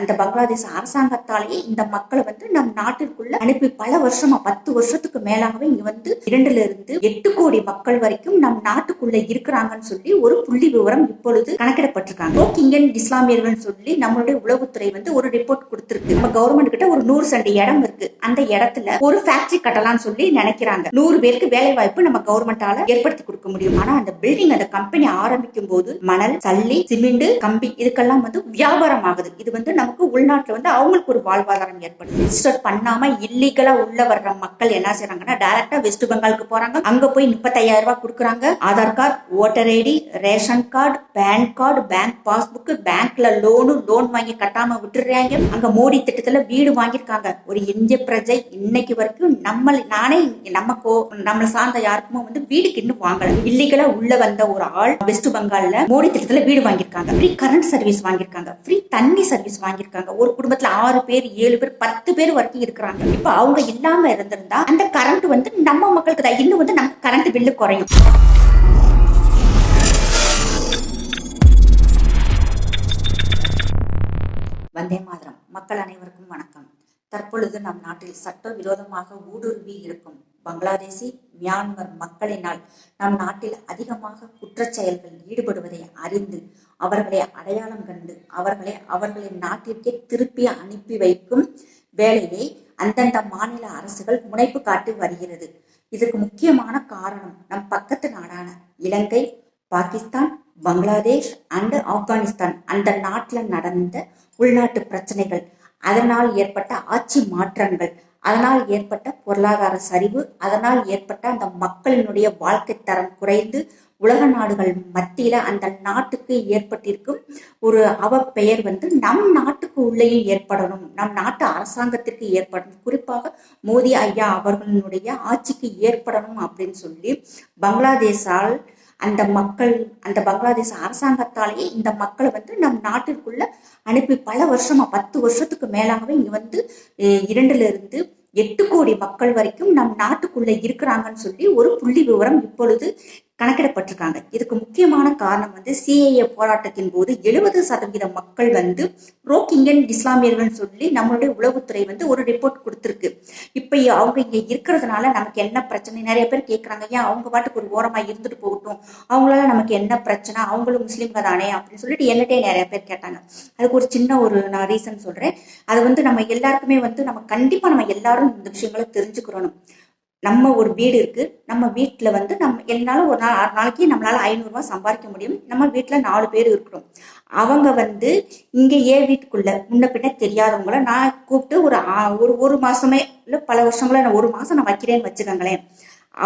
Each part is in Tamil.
அந்த பங்களாதேஷ் அரசாங்கத்தாலேயே இந்த மக்களை வந்து நம் நாட்டிற்குள்ள அனுப்பி பல வருஷமா பத்து வருஷத்துக்கு மேலாகவே இங்க வந்து இரண்டுல இருந்து எட்டு கோடி மக்கள் வரைக்கும் நம் நாட்டுக்குள்ள இருக்கிறாங்கன்னு சொல்லி ஒரு புள்ளி விவரம் இப்பொழுது கணக்கிடப்பட்டிருக்காங்க. ரோக்கிங்கன் இஸ்லாமியர்கள் சொல்லி நம்மளுடைய உளவுத்துறை வந்து ஒரு ரிப்போர்ட் கொடுத்திருக்கு. நம்ம கவர்மெண்ட் கிட்ட ஒரு நூறு சண்டை இடம் இருக்கு. அந்த இடத்துல ஒரு ஃபேக்டரி கட்டலாம்னு சொல்லி நினைக்கிறாங்க. நூறு பேருக்கு வேலை வாய்ப்பு நம்ம கவர்மெண்டால ஏற்படுத்தி கொடுக்க முடியும். ஆனா அந்த பில்டிங் அந்த கம்பெனி ஆரம்பிக்கும் போது மணல் சல்லி சிமெண்ட் கம்பி இதுக்கெல்லாம் வந்து வியாபாரம் ஆகுது. இது வந்து நமக்கு உள்நாட்டுல வந்து அவங்களுக்கு ஒரு வாழ்வாதாரம் ஏற்படுது. ரிஜிஸ்டர் பண்ணாம இல்லீகலா உள்ள வர்ற மக்கள் என்ன செய்றாங்கன்னா டைரக்டா வெஸ்ட் பெங்காலுக்கு போறாங்க. அங்க போய் முப்பத்தையாயிரம் ரூபாய் கொடுக்குறாங்க. Aadhaar card voter ID ration card PAN card bank passbook பேங்க்ல லோனு லோன் வாங்கி கட்டாம விட்டுறாங்க. அங்க மோடி திட்டத்துல வீடு வாங்கியிருக்காங்க. ஒரு இந்திய பிரஜை இன்னைக்கு வரைக்கும் நம்ம நானே நம்ம கோ சார்ந்த யாருக்குமே வந்து வீடுக்கு இன்னும் வாங்கல. இல்லீகலா உள்ள வந்த ஒரு ஆள் வெஸ்ட் பெங்கால்ல மோடி திட்டத்துல வீடு வாங்கியிருக்காங்க. ஃப்ரீ கரண்ட் சர்வீஸ் வாங்கியிருக்காங்க. ஃப்ரீ தண்ணி சர்வீஸ் வாங்கி வாங்கியிருக்காங்க. ஒரு குடும்பத்துல ஆறு பேர் ஏழு பேர் பத்து பேர் வரைக்கும் இருக்கிறாங்க. இப்ப அவங்க இல்லாம இருந்திருந்தா அந்த கரண்ட் வந்து நம்ம மக்களுக்கு தான். இன்னும் வந்து நமக்கு கரண்ட் பில்லு குறையும். வந்தே மாதிரம். மக்கள் அனைவருக்கும் வணக்கம். தற்பொழுது நம் நாட்டில் சட்டவிரோதமாக ஊடுருவி இருக்கும் பங்களாதேசி மியான்மர் மக்களினால் நம் நாட்டில் அதிகமாக குற்றச் செயல்கள் ஈடுபடுவதை அறிந்து அவர்களை அடையாளம் கண்டு அவர்களை அவர்களின் நாட்டிற்கே திருப்பி அனுப்பி வைக்கும் வேலையை அந்தந்த மாநில அரசுகள் முனைப்பு காட்டி வருகிறது. இதற்கு முக்கியமான காரணம் நம் பக்கத்து நாடான இலங்கை பாகிஸ்தான் பங்களாதேஷ் அண்ட் ஆப்கானிஸ்தான். அந்த நாட்டில் நடந்த உள்நாட்டு பிரச்சனைகள் அதனால் ஏற்பட்ட ஆட்சி மாற்றங்கள் அதனால் ஏற்பட்ட பொருளாதார சரிவு அதனால் ஏற்பட்ட அந்த மக்களினுடைய வாழ்க்கை தரம் குறைந்து உலக நாடுகள் மத்தியில அந்த நாட்டுக்கு ஏற்பட்டிருக்கும் ஒரு அவப்பெயர் வந்து நம் நாட்டுக்கு உள்ளேயும் ஏற்படணும் நம் நாட்டு அரசாங்கத்திற்கு ஏற்படணும். குறிப்பாக மோடி ஐயா அவர்களினுடைய ஆட்சிக்கு ஏற்படணும் அப்படின்னு சொல்லி பங்களாதேஷால் அந்த மக்கள் அந்த பங்களாதேஷ் அரசாங்கத்தாலேயே இந்த மக்களை வந்து நம் நாட்டிற்குள்ள அனுப்பி பல வருஷமா பத்து வருஷத்துக்கு மேலாகவே இங்க வந்து இரண்டுல இருந்து எட்டு கோடி மக்கள் வரைக்கும் நம் நாட்டுக்குள்ள இருக்கிறாங்கன்னு சொல்லி ஒரு புள்ளி விவரம் இப்பொழுது கணக்கிடப்பட்டிருக்காங்க. இதுக்கு முக்கியமான காரணம் வந்து சிஏஏ போராட்டத்தின் போது எழுபது சதவீத மக்கள் வந்து ரோக்கிங்கன் இஸ்லாமியர்கள் சொல்லி நம்மளுடைய உளவுத்துறை வந்து ஒரு ரிப்போர்ட் கொடுத்துருக்கு. இப்ப அவங்க இங்க இருக்கிறதுனால நமக்கு என்ன பிரச்சனை? நிறைய பேர் கேட்கறாங்க ஏன் அவங்க பாட்டுக்கு ஒரு ஓரமா இருந்துட்டு போகட்டும்? அவங்களால நமக்கு என்ன பிரச்சனை? அவங்களும் முஸ்லீம்க தானே? அப்படின்னு சொல்லிட்டு என்னட்டே நிறைய பேர் கேட்டாங்க. அதுக்கு ஒரு சின்ன ஒரு நான் ரீசன் சொல்றேன். அது வந்து நம்ம எல்லாருக்குமே வந்து நம்ம கண்டிப்பா நம்ம எல்லாரும் இந்த விஷயங்களை தெரிஞ்சுக்கிறணும். நம்ம ஒரு வீடு இருக்கு நம்ம வீட்டில் வந்து நம்ம என்னால ஒரு நாள் ஆறு நாளைக்கு நம்மளால ஐநூறுரூவா சம்பாதிக்க முடியும். நம்ம வீட்டில் நாலு பேர் இருக்கிறோம். அவங்க வந்து இங்கே ஏன் வீட்டுக்குள்ள? முன்ன பின்ன தெரியாதவங்கள நான் கூப்பிட்டு ஒரு ஒரு ஒரு மாசமே இல்லை பல வருஷங்கள நான் ஒரு மாசம் நான் வைக்கிறேன்னு வச்சுக்கோங்களேன்.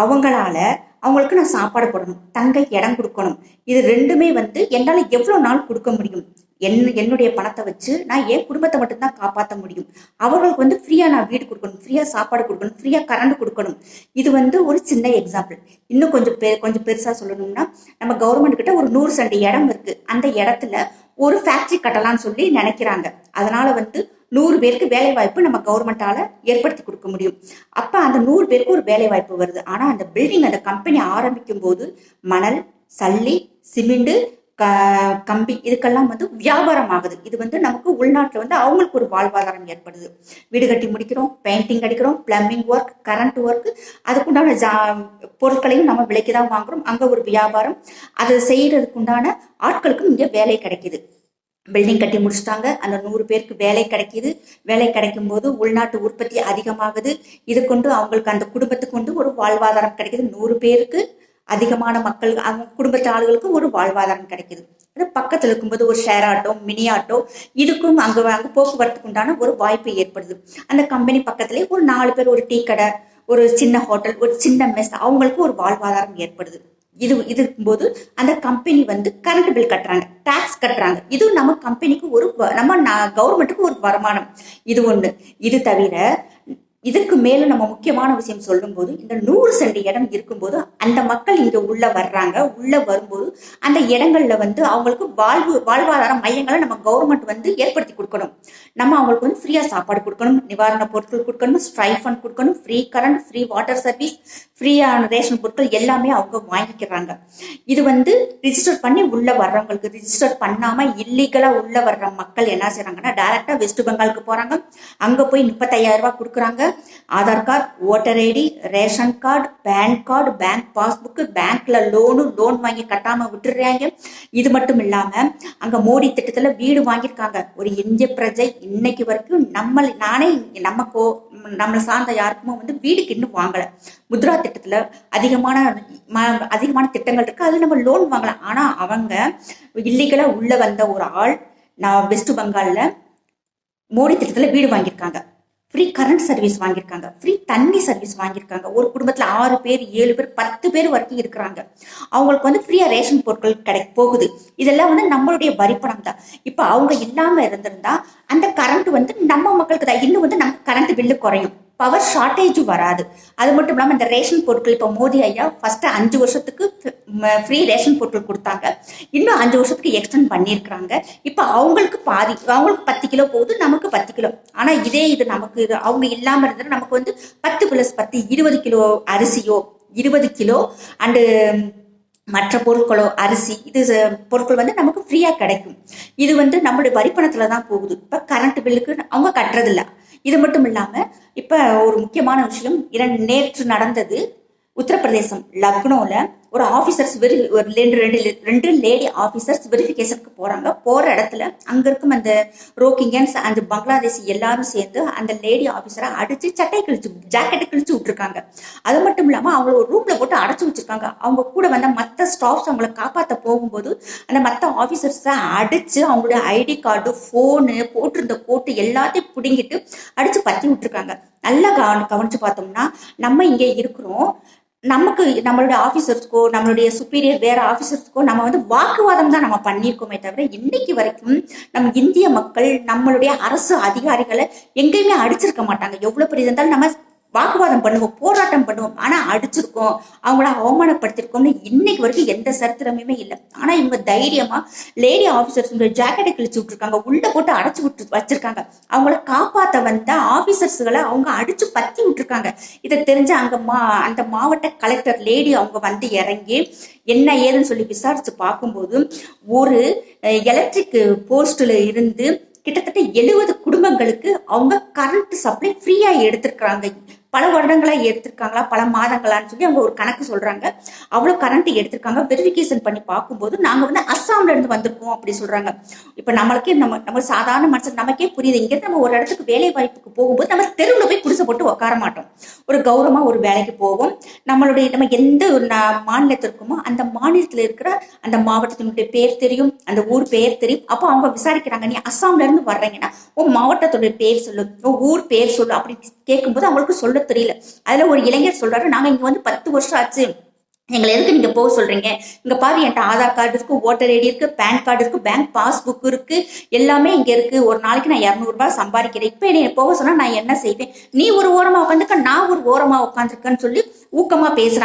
அவங்களால அவங்களுக்கு நான் சாப்பாடு போடணும் தங்க இடம் கொடுக்கணும். இது ரெண்டுமே வந்து என்னால் எவ்வளோ நாள் கொடுக்க முடியும்? என் என்னுடைய பணத்தை வச்சு நான் என் குடும்பத்தை மட்டும்தான் காப்பாற்ற முடியும். அவர்களுக்கு வந்து ஃப்ரீயா நான் வீடு கொடுக்கணும் ஃப்ரீயா சாப்பாடு கொடுக்கணும் ஃப்ரீயா கரண்ட் கொடுக்கணும். இது வந்து ஒரு சின்ன எக்ஸாம்பிள் இன்னும் கொஞ்சம் பெ கொஞ்சம் பெருசா சொல்லணும்னா நம்ம கவர்மெண்ட் கிட்ட ஒரு நூறு சென்ட் இடம் இருக்கு. அந்த இடத்துல ஒரு ஃபேக்டரி கட்டலாம்னு சொல்லி நினைக்கிறாங்க. அதனால வந்து நூறு பேருக்கு வேலை வாய்ப்பு நம்ம கவர்மெண்டால ஏற்படுத்தி கொடுக்க முடியும். அப்ப அந்த நூறு பேருக்கு ஒரு வேலை வாய்ப்பு வருது. ஆனா அந்த பில்டிங் அந்த கம்பெனி ஆரம்பிக்கும் போது மணல் சல்லி சிமெண்ட் க- கம்பி இதுக்கெல்லாம் வந்து வியாபாரம் ஆகுது. இது வந்து நமக்கு உள்நாட்டில் வந்து அவங்களுக்கு ஒரு வாழ்வாதாரம் ஏற்படுது. வீடு கட்டி முடிக்கிறோம் பெயிண்டிங் அடிக்கிறோம் பிளம்பிங் ஒர்க் கரண்ட் ஒர்க் அதுக்குண்டான ஜா பொருட்களையும் நம்ம விலைக்கு தான் வாங்குறோம். அங்கே ஒரு வியாபாரம். அதை செய்யறதுக்கு உண்டான ஆட்களுக்கும் இங்கே வேலை கிடைக்குது. பில்டிங் கட்டி முடிச்சிட்டாங்க. அந்த நூறு பேருக்கு வேலை கிடைக்கிது. வேலை கிடைக்கும் போது உள்நாட்டு உற்பத்தி அதிகமாகுது. இது கொண்டு அவங்களுக்கு அந்த குடும்பத்துக்கு வந்து ஒரு வாழ்வாதாரம் கிடைக்குது. நூறு பேருக்கு அதிகமான மக்கள் அவங்க குடும்பத்து ஆளுகளுக்கு ஒரு வாழ்வாதாரம் கிடைக்குது. அது பக்கத்துல இருக்கும்போது ஒரு ஷேர் ஆட்டோ மினி ஆட்டோ இதுக்கும் அங்க அங்க போக்குவரத்துக்கு உண்டான ஒரு வாய்ப்பு ஏற்படுது. அந்த கம்பெனி பக்கத்துலேயே ஒரு நாலு பேர் ஒரு டீ கடை ஒரு சின்ன ஹோட்டல் ஒரு சின்ன மெஸ் அவங்களுக்கு ஒரு வாழ்வாதாரம் ஏற்படுது. இது இது இருக்கும்போது அந்த கம்பெனி வந்து கரண்ட் பில் கட்டுறாங்க டாக்ஸ் கட்டுறாங்க. இது நம்ம கம்பெனிக்கு ஒரு வ- நம்ம கவர்மெண்ட்டுக்கு ஒரு வருமானம். இது ஒன்று இது தவிர இதுக்கு மேல நம்ம முக்கியமான விஷயம் சொல்லும்போது இந்த நூறு சென்ட் இடம் இருக்கும்போது அந்த மக்கள் இங்க உள்ள வர்றாங்க. உள்ள வரும்போது அந்த இடங்கள்ல வந்து அவங்களுக்கு வாழ்வு வாழ்வாதார மையங்களை நம்ம கவர்மெண்ட் வந்து ஏற்படுத்தி கொடுக்கணும். நம்ம அவங்களுக்கு வந்து ஃப்ரீயா சாப்பாடு கொடுக்கணும் நிவாரண பொருட்கள் கொடுக்கணும் ஸ்ட்ரைஃபண்ட் கொடுக்கணும் free current free water service ஃப்ரீயான ration பொருட்கள் எல்லாமே அவங்க வாங்கிக்கிறாங்க. இது வந்து ரிஜிஸ்டர் பண்ணி உள்ள வர்றவங்களுக்கு ரிஜிஸ்டர் பண்ணாம இல்லீகலா உள்ள வர்ற மக்கள் என்ன செய்யறாங்கன்னா டைரக்டா வெஸ்ட் பெங்காலுக்கு போறாங்க. அங்க போய் முப்பத்தையாயிரம் ரூபாய் கொடுக்குறாங்க. Aadhaar card voter ID ration card PAN card bank passbook பேங்க்ல லோனு லோன் வாங்கி கட்டாம விட்டுறாங்க. இது மட்டும் இல்லாம அங்க மோடி திட்டத்துல வீடு வாங்கியிருக்காங்க. ஒரு இந்திய பிரஜை இன்னைக்கு வரைக்கும் நம்ம நானே நம்ம கோ நம்மளை சார்ந்த யாருக்குமே வந்து வீடுக்கு இன்னும் வாங்கல. முத்ரா திட்டத்துல அதிகமான அதிகமான திட்டங்கள் இருக்கு. அதுல நம்ம லோன் வாங்கலாம். ஆனா அவங்க இல்லீகலா உள்ள வந்த ஒரு ஆள் நான் வெஸ்ட் பெங்கால்ல மோடி திட்டத்துல வீடு வாங்கியிருக்காங்க. ஃப்ரீ கரண்ட் சர்வீஸ் வாங்கியிருக்காங்க. ஃப்ரீ தண்ணி சர்வீஸ் வாங்கியிருக்காங்க. ஒரு குடும்பத்தில் ஆறு பேர் ஏழு பேர் பத்து பேர் வரைக்கும் இருக்கிறாங்க. அவங்களுக்கு வந்து ஃப்ரீயா ரேஷன் பொருட்கள் கிடை போகுது. இதெல்லாம் வந்து நம்மளுடைய வரிப்பணம் தான். இப்போ அவங்க இல்லாமல் இருந்திருந்தா அந்த கரண்ட் வந்து நம்ம மக்களுக்கு தான். இன்னும் வந்து நமக்கு கரண்ட் பில்லு குறையும். பவர் ஷார்ட்டேஜும் வராது. அது மட்டும் இல்லாமல் இந்த ரேஷன் பொருட்கள் இப்போ மோடி ஐயா ஃபஸ்ட்டு அஞ்சு வருஷத்துக்கு ஃப்ரீ ரேஷன் பொருட்கள் கொடுத்தாங்க. இன்னும் அஞ்சு வருஷத்துக்கு எக்ஸ்டெண்ட் பண்ணியிருக்கிறாங்க. இப்போ அவங்களுக்கு பாதி அவங்களுக்கு பத்து கிலோ போகுது நமக்கு பத்து கிலோ. ஆனால் இதே இது நமக்கு இது அவங்க இல்லாமல் இருந்தால் நமக்கு வந்து பத்து ப்ளஸ் பத்து இருபது கிலோ அரிசியோ இருபது கிலோ அண்டு மற்ற பொருட்களோ அரிசி இது பொருட்கள் வந்து நமக்கு ஃப்ரீயாக கிடைக்கும். இது வந்து நம்மளுடைய வரிப்பணத்தில் தான் போகுது. இப்போ கரண்ட் பில்லுக்கு அவங்க கட்டுறதில்ல. இது மட்டும் இல்லாமல் இப்போ ஒரு முக்கியமான விஷயம் இரண்டு நேற்று நடந்தது உத்தரப்பிரதேசம் லக்னோவில் ஒரு ஆஃபீஸர்ஸ் வெரி ஒரு ரெண்டு ரெண்டு ரெண்டு லேடி ஆஃபீஸர்ஸ் வெரிஃபிகேஷனுக்கு போகிறாங்க போகிற இடத்துல அங்கே இருக்கும் அந்த ரோக்கிங்கன்ஸ் அந்த பங்களாதேசி எல்லாரும் சேர்ந்து அந்த லேடி ஆஃபீஸரை அடித்து சட்டை கிழிச்சு ஜாக்கெட்டை கிழிச்சு விட்ருக்காங்க அது மட்டும் இல்லாமல் அவங்கள ஒரு ரூமில் போட்டு அடைச்சி வச்சிருக்காங்க. அவங்க கூட வந்த மற்ற ஸ்டாஃப்ஸ் அவங்கள காப்பாற்ற போகும்போது அந்த மற்ற ஆஃபீஸர்ஸை அடித்து அவங்களுடைய ஐடி கார்டு ஃபோனு போட்டிருந்த கோட்டு எல்லாத்தையும் பிடுங்கிட்டு அடித்து பற்றி விட்ருக்காங்க நல்லா கவனி கவனிச்சு பார்த்தோம்னா நம்ம இங்கே இருக்கிறோம். நமக்கு நம்மளுடைய ஆஃபீஸர்ஸ்க்கோ நம்மளுடைய சுப்பீரியர் வேற ஆஃபீஸர்ஸ்க்கோ நம்ம வந்து வாக்குவாதம் தான் நம்ம பண்ணியிருக்கோமே தவிர இன்னைக்கு வரைக்கும் நம்ம இந்திய மக்கள் நம்மளுடைய அரசு அதிகாரிகளை எங்கேயுமே அடிச்சிருக்க மாட்டாங்க. எவ்வளவு பெரிய இருந்தாலும் நம்ம வாக்குவாதம் பண்ணுவோம் போராட்டம் பண்ணுவோம் ஆனா அடிச்சிருக்கோம் அவங்கள அவமானப்படுத்திருக்கோம்னு இன்னைக்கு வரைக்கும் எந்த சரித்திரமுமே இல்லை. ஆனா இவங்க தைரியமா லேடி ஆபீசர்ஸ் ஜாக்கெட்டை கிழிச்சு விட்டுருக்காங்க உள்ள போட்டு அடைச்சு விட்டு வச்சிருக்காங்க. அவங்கள காப்பாத்த வந்த ஆபீசர்ஸ்களை அவங்க அடிச்சு பத்தி விட்டுருக்காங்க. இதை தெரிஞ்ச அங்க மா அந்த மாவட்ட கலெக்டர் லேடி அவங்க வந்து இறங்கி என்ன ஏதுன்னு சொல்லி விசாரிச்சு பார்க்கும்போது ஒரு எலக்ட்ரிக் போஸ்ட்ல இருந்து கிட்டத்தட்ட எழுபது குடும்பங்களுக்கு அவங்க கரண்ட் சப்ளை ஃப்ரீயா எடுத்திருக்கிறாங்க. பல வருடங்களா எடுத்திருக்காங்களா பல மாதங்களான்னு சொல்லி அவங்க ஒரு கணக்கு சொல்றாங்க. அவ்வளவு கரண்ட் எடுத்திருக்காங்க. வெரிஃபிகேஷன் பண்ணி பார்க்கும்போது நாங்க வந்து அஸ்ஸாம்ல இருந்து வந்திருக்கோம் அப்படி சொல்றாங்க. இப்ப நம்மளுக்கே நம்ம நம்ம சாதாரண மனுஷன் நமக்கே புரியுது. இங்க நம்ம ஒரு இடத்துக்கு வேலை வாய்ப்புக்கு போகும்போது நம்ம தெருவில் போய் குடிசை போட்டு உட்கார மாட்டோம். ஒரு கௌரவமா ஒரு வேலைக்கு போவோம். நம்மளுடைய நம்ம எந்த ஒரு மாநிலத்தில் இருக்கோமோ அந்த மாநிலத்தில் இருக்கிற அந்த மாவட்டத்தினுடைய பேர் தெரியும் அந்த ஊர் பேர் தெரியும். அப்போ அவங்க விசாரிக்கிறாங்க நீ அஸ்ஸாம்ல இருந்து வர்றீங்கன்னா உன் மாவட்டத்துடைய பேர் சொல்லு உன் ஊர் பேர் சொல்லு அப்படி கேட்கும்போது அவங்களுக்கு சொல்ல தெரியல. அதுல ஒரு இளைஞர் சொல்றாரு நாங்க இங்க வந்து பத்து வருஷம் ஆச்சு. எங்களை எதுக்கு நீங்க போக சொல்றீங்க? இங்க பாரு என்கிட்ட ஆதார் கார்டு இருக்கு ஓட்டர் ஐடி இருக்கு பேன் கார்டு இருக்கு பேங்க் பாஸ்புக் இருக்கு எல்லாமே இங்க இருக்கு. ஒரு நாளைக்கு நான் இரநூறு ரூபாய் சம்பாதிக்கிறேன். இப்ப என்னை போக சொன்னா நான் என்ன செய்வேன்? நீ ஒரு ஓரமா உட்காந்துக்க நான் ஒரு ஓரமா உட்காந்துருக்கேன்னு சொல்லி ஊக்கமா பேசுறாங்க.